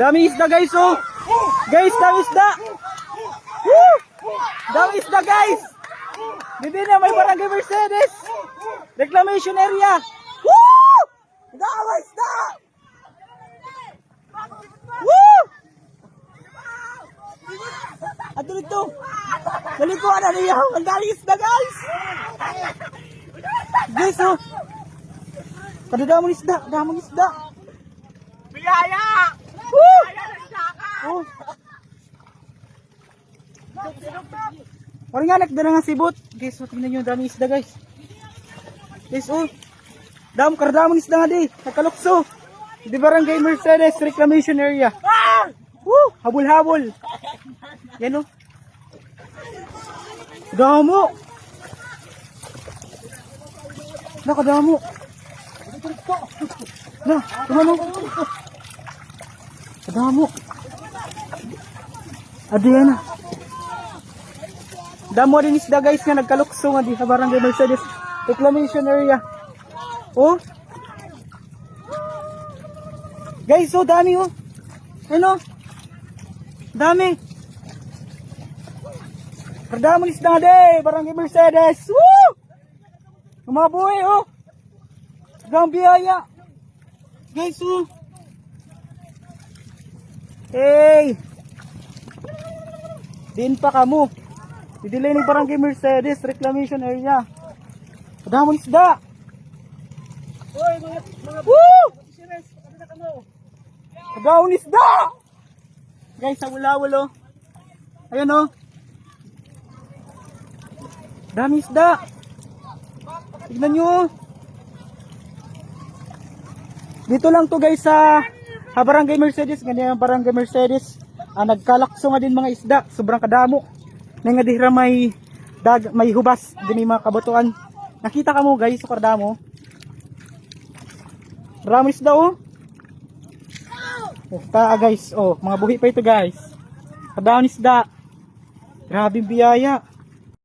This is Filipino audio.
Dami isda guys oh. Guys, dami isda. Woo! Dami isda guys. Dito na may barangay Mercedes. Reclamation area. Woo! Dami isda. Woo! Ato dito. Balik ko ano niya. Ang dami isda guys. Guys oh. Kada damon isda, damon isda. Biyaya! Woo! Biyaya ng saka! Oh. Parang nga nagdala nga sibot. Guys, so tingnan nyo, dami isda guys. Guys, oh. Dam, kardamon isda nga di. Nakalukso. Di barangay Mercedes Reclamation Area. Woo! Habol-habol. Yan oh. Damo. Nakadamo. Na, tumano. Kadamo. Ah. Damo rin isda guys nga nagkalukso nga di sa barangay Mercedes reclamation area. Oh. Guys, so dami oh. Ano? Dami. Kadamo isda nga di barangay Mercedes. Woo! Umabuhay oh. Gang biyaya. Guys, oh. Hey! Din pa kamo. Didilay ni Barangay Mercedes Reclamation Area. Kadamon isda. Hoy, mga mga Woo! ano? Kadamon isda. Guys, sa wala-wala. oh. Ayun oh. Dami isda. Tignan nyo. oh. Dito lang to guys sa sa Barangay Mercedes, ganyan ang Barangay Mercedes. Ah, nagkalakso nga din mga isda, sobrang kadamo. Na nga dihra may dag may hubas din may mga kabatuan. Nakita ka mo guys, sa kadamo. Marami isda oh. Oh, taa guys, oh, mga buhi pa ito guys. Kadamo isda. Grabe biyaya.